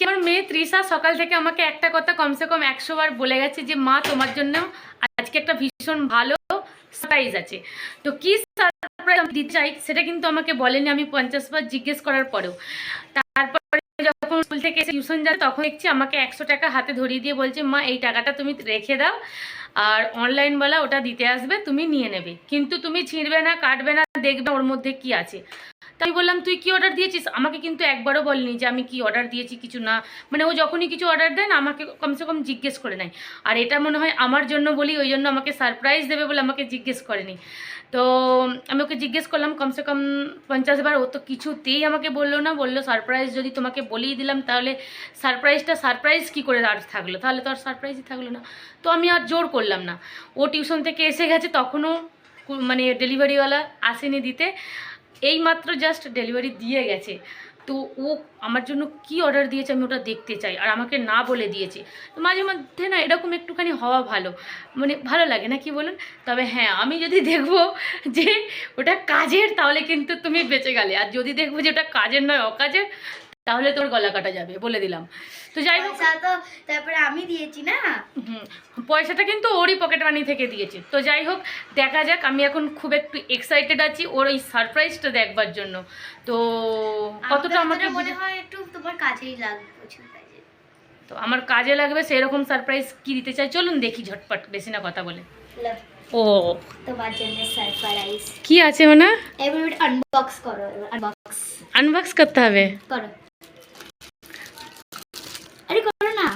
আজকে আমার মেয়ে তৃষা সকাল থেকে আমাকে একটা কথা কমসে কম একশো বার বলে গেছে যে, মা, তোমার জন্য আজকে একটা ভীষণ ভালো সারপ্রাইজ আছে। তো কি সারপ্রাইজ আমি দিতে চাই সেটা কিন্তু আমাকে বলেনি, আমি পঞ্চাশ বার জিজ্ঞেস করার পরেও। তারপরে যখন স্কুল থেকে এসে টিউশন যায় তখন দেখছি আমাকে একশো টাকা হাতে ধরিয়ে দিয়ে বলছে, মা, এই টাকাটা তুমি রেখে দাও আর অনলাইনওয়ালা ওটা দিতে আসবে, তুমি নিয়ে নেবে। কিন্তু তুমি ছিঁড়বে না, কাটবে না, দেখবে ওর মধ্যে কি আছে। আমি বললাম, তুই কি অর্ডার দিয়েছিস? আমাকে কিন্তু একবারও বলনি যে, আমি কি অর্ডার দিয়েছি? কিছু না। মানে ও যখনই কিছু অর্ডার দেন, আমাকে কমসে কম জিজ্ঞেস করে নেয়। আর এটা মনে হয় আমার জন্য বলি, ওই জন্য আমাকে সারপ্রাইজ দেবে বলে আমাকে জিজ্ঞেস করেনি। তো আমি ওকে জিজ্ঞেস করলাম, কমসে কম পঞ্চাশ বার, ও তো কিছুতেই আমাকে বলল না। বলল সারপ্রাইজ যদি তোমাকে বলেই দিলাম, তাহলে সারপ্রাইজটা সারপ্রাইজ কি করে আর থাকল? তাহলে তো আর সারপ্রাইজই থাকল না। তো আমি আর জোর করলাম না। ও টিউশন থেকে এসে গেছে তখনও মানে ডেলিভারিওয়ালা আসেনি দিতে। এই মাত্র জাস্ট ডেলিভারি দিয়ে গেছে। তো ও আমার জন্য কি অর্ডার দিয়েছে আমি ওটা দেখতে চাই, আর আমাকে না বলে দিয়েছে। তো মাঝে মধ্যে না এরকম একটুখানি হওয়া ভালো। মানে ভালো লাগে না কি বলুন? তবে হ্যাঁ আমি যদি দেখব যে ওটা কাজের তাহলে কিন্তু তুমি বেঁচে গেলে। আর যদি দেখব যে ওটা কাজের নয়, অকাজের তাহলে তোর গলা কাটা যাবে বলে দিলাম। তো যাই হোক। তারপরে আমি দিয়েছি না? পয়সাটা কিন্তু ওরই পকেট মানি থেকে দিয়েছে। তো যাই হোক দেখা যাক আমি এখন খুব একটু এক্সাইটেড আছি ওর ওই সারপ্রাইজটা দেখবার জন্য। তো কতটা আমাকে মনে হয় একটু তোমার কাজেই লাগবে তো আমার কাজে লাগবে সেরকম সারপ্রাইজ কি দিতে চাই? চলুন দেখি ঝটপট বেশি না কথা বলে। ও। তোমার জন্য সারপ্রাইজ কি আছে ওনা এবার আনবক্স করো আনবক্স আনবক্স করতে হবে? করো আরে করো না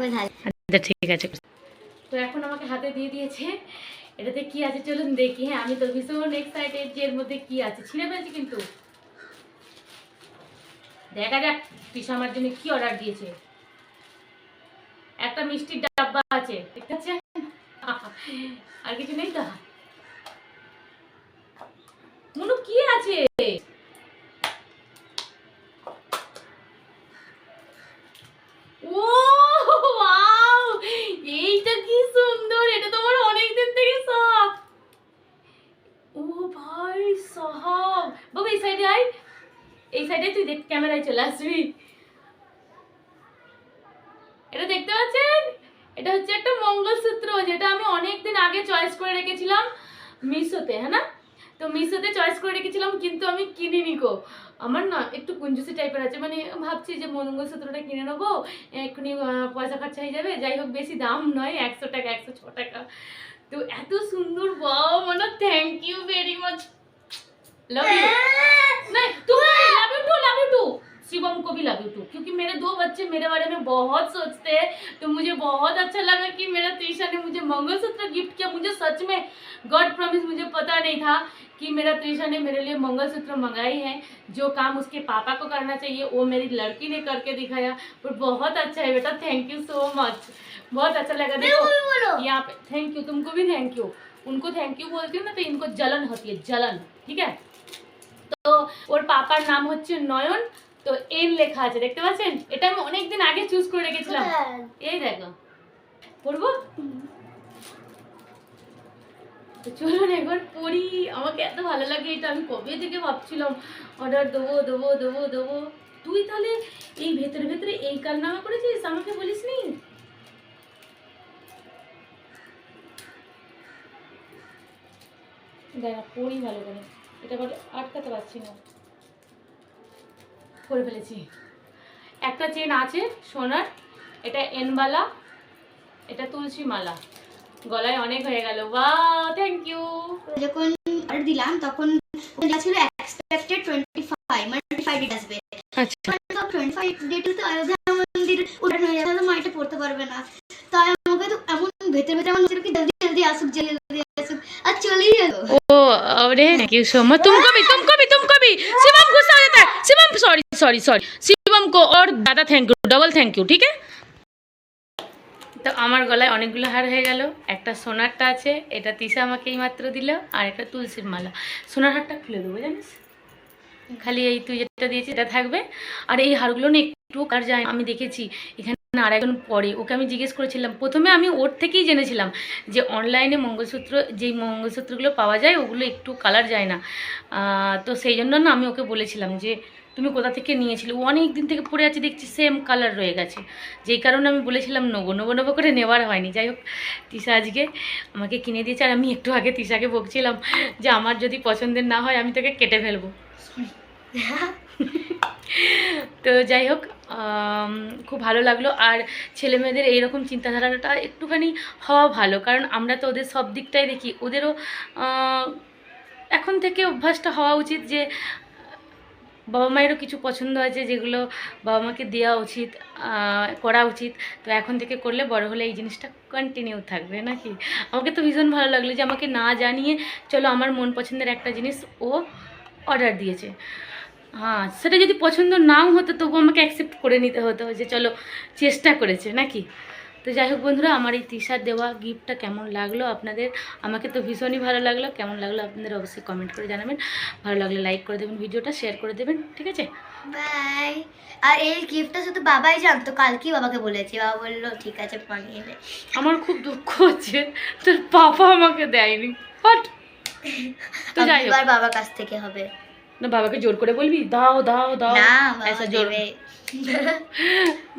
আচ্ছা ঠিক আছে। তো এখন আমাকে হাতে দিয়ে দিয়েছে। এটাতে কি আছে চলুন দেখি। হ্যাঁ আমি তো ভীষণ এক্সাইটেড যে এর মধ্যে কি আছে। ছিঁড়ে ফেলছি কিন্তু। দেখা যাক পিসা আমার জন্য কি অর্ডার দিয়েছে। একটা মিষ্টির ডাব্বা আছে। দেখতে পাচ্ছেন? আর কিছু নেই তো? মনু কি আছে? তুই দেখ, ক্যামেরায় চলে আসবি। এটা দেখতে পাচ্ছেন? এটা হচ্ছে একটা মঙ্গলসূত্র যেটা আমি অনেকদিন আগে চয়েস করে রেখেছিলাম মিশোতে হ্যাঁ না? তো মিশোতে চয়েস করে রেখেছিলাম, কিন্তু আমি কিনিনি গো। আমার না একটু কুঞ্জুসি টাইপের আছে মানে ভাবছি যে মঙ্গলসূত্রটা কিনে নেব, এক্ষুনি পয়সা খরচা হয়ে যাবে, যাই হোক বেশি দাম নয়, একশো টাকা, একশো ছ টাকা। তো এত সুন্দর বাবা মানে thank you very much love you Shivam को भी लव यू टू क्योंकि मेरे दो बच्चे मेरे बारे में बहुत सोचते हैं तो मुझे बहुत अच्छा लगा कि मेरा त्रिशा ने मुझे मंगलसूत्र गिफ्ट किया मुझे सच में गॉड प्रॉमिस मुझे पता नहीं था कि मेरा त्रिशा ने मेरे लिए मंगलसूत्र मंगाई है जो काम उसके पापा को करना चाहिए वो मेरी लड़की ने करके दिखाया पर बहुत अच्छा है बेटा थैंक यू सो मच बहुत अच्छा लगा देखो बोलो यहाँ पे थैंक यू तुमको भी थैंक यू उनको थैंक यू बोलती हूँ ना तो इनको जलन होती है जलन ठीक है তো ওর পাপার নাম হচ্ছে নয়ন তো এন লেখা আছে দেখতে পাচ্ছেন? এটা আমি অনেকদিন আগে চুজ করে রেখেছিলাম। এই দেখো। পড়ব? চলুন একবার পড়ি। আমাকে এত ভালো লাগে এটা আমি কবে থেকে ভাবছিলাম অর্ডার দেবো দেবো দেবো দেবো। তুই তাহলে এই ভেতরে ভেতরে এই কারনামা করেছিস? আমাকে বলিস নি? দেখা পড়ি ভালো করে। এটা আটকাতে পারছি না। করে ফেলেছি। একটা চেন আছে সোনার এটা এনবালা এটা তুলসী মালা গলায় অনেক হয়ে গেল। থ্যাংক ইউ যখন অর্ডার দিলাম তখন ছিল এক্সপেক্টেড 25 মানে 25 ডেট আসবে। আচ্ছা। মানে 25 ডেট তো অযোধ্যা মন্দির উড়ান হয়ে যাবে মা এটা পড়তে পারবে না। তাই আমাকে তো এমন ভেতরে ভেতরে আমার নিজেকে জলদি জলদি আসুক জলদি আসুক আর চলেই গেল ও আরে থ্যাংক ইউ সো মাচ তুমি তুমি सॉरी सॉरी सॉरी शिवम को और ज़्यादा thank you double thank you ठीक है তো আমার গলায় অনেকগুলো হার হয়ে গেল একটা সোনারটা আছে এটা তিশা আমাকে এই মাত্র দিল আর একটা তুলসীর মালা সোনার হারটা খুলে দেবো জানিস খালি এই তুই যেটা দিয়েছিস এটা থাকবে আর এই হারগুলো না একটু কার যায় না। আমি দেখেছি এখানে আর একজন পরে ওকে আমি জিজ্ঞেস করেছিলাম প্রথমে আমি ওর থেকেই জেনেছিলাম যে অনলাইনে মঙ্গলসূত্র যেই মঙ্গলসূত্রগুলো পাওয়া যায় ওগুলো একটু কালার যায় না আহ, তো সেই জন্য না আমি ওকে বলেছিলাম যে তুই তুমি কোথা থেকে নিয়েছিলে? অনেক দিন থেকে পড়ে আছে, দেখছি সেম কালার রয়ে গেছে। যেই কারণে আমি বলেছিলাম নেব নেব নেব করে নেওয়ার হয়নি। যাই হোক, তিশা আজকে আমাকে কিনে দিয়েছে আর আমি একটু আগে তিশাকে বকছিলাম যে, আমার যদি পছন্দের না হয়, আমি তোকে কেটে ফেলব। তো যাই হোক খুব ভালো লাগল। আর ছেলে মেয়েদের এইরকম চিন্তাধারাটা একটুখানি হওয়া ভালো। কারণ আমরা তো ওদের সব দিকটাই দেখি। ওদেরও এখন থেকে অভ্যাসটা হওয়া উচিত যে বাবা মায়েরও কিছু পছন্দ আছে যেগুলো বাবা মাকে দেওয়া উচিত করা উচিত। তো এখন থেকে করলে বড় হলে এই জিনিসটা কন্টিনিউ থাকবে নাকি? আমাকে তো ভীষণ ভালো লাগল যে আমাকে না জানিয়ে, চলো আমার মন পছন্দের একটা জিনিস ও অর্ডার দিয়েছে। হ্যাঁ সেটা যদি পছন্দ নাও হতো তবু আমাকে অ্যাকসেপ্ট করে নিতে হতো যে চলো চেষ্টা করেছে নাকি? তো যাই হোক বন্ধুরা আমার এই টি শার্ট দেওয়া গিফটটা কেমন লাগল আপনাদের? আমাকে তো ভীষণই ভালো লাগল। কেমন লাগল আপনাদের অবশ্যই কমেন্ট করে জানাবেন। ভালো লাগলে লাইক করে দেবেন ভিডিওটা শেয়ার করে দেবেন ঠিক আছে? বাই আর এই গিফটটা শুধু বাবাই জানতো কালকেই বাবাকে বলেছি। বাবা বলল ঠিক আছে বানিয়ে আমার খুব দুঃখ হচ্ছে তোর পাপা আমাকে দেয়নি। বাট তো যাই হোক। বাবার কাছ থেকে হবে। না বাবাকে জোর করে বলবি? দাও দাও দাও। না জোর।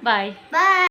Bye bye